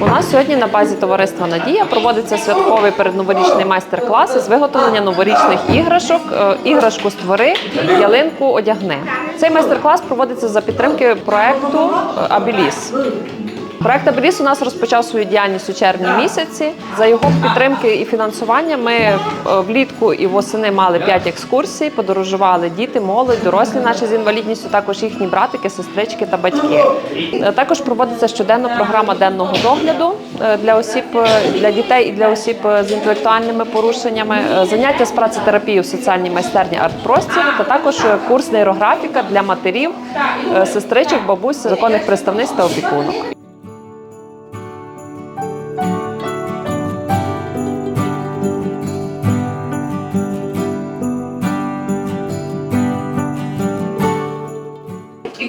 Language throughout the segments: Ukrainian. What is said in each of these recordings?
У нас сьогодні на базі товариства Надія проводиться святковий передноворічний майстер-клас із виготовлення новорічних іграшок. Е, Іграшку створи, ялинку одягни. Цей майстер-клас проводиться за підтримки проекту е, Абіліс. Проект Абеліс у нас розпочав свою діяльність у червні місяці. За його підтримки і фінансування ми е, влітку і восени мали 5 екскурсій, подорожували діти, молодь, дорослі наші з інвалідністю, також їхні братики, сестрички та батьки. Е, Також проводиться щоденно програма денного догляду е, для осіб, для дітей і для осіб з інтелектуальними порушеннями, заняття з працетерапії у соціальній майстерні арт-простір та також курс нейрографіка для матерів, сестричок, бабусь, законних представниць та опікунок.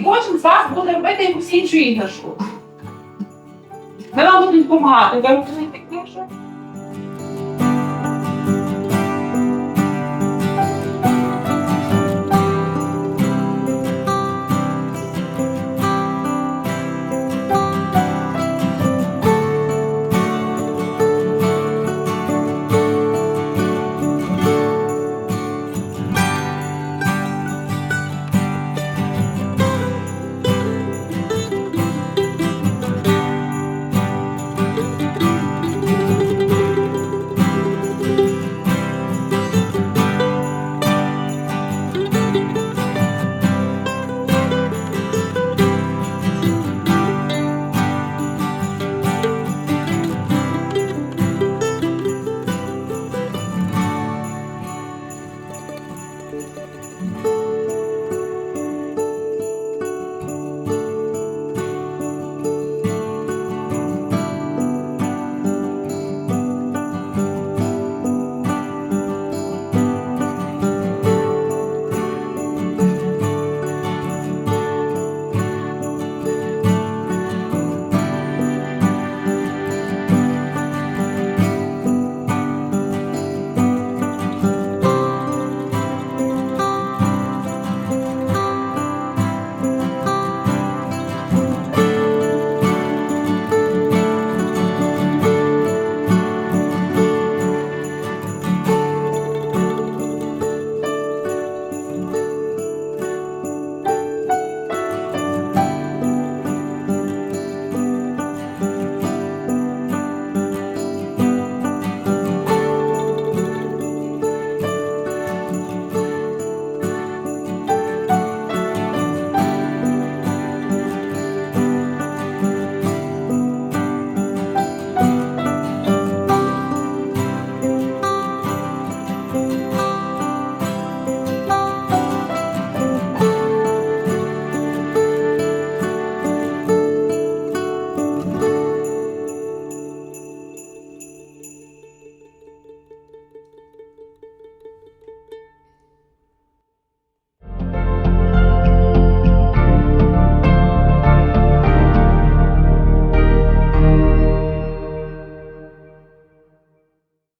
Кожен з вас буде робити якусь іншу іграшку. Ми вам будемо допомагати.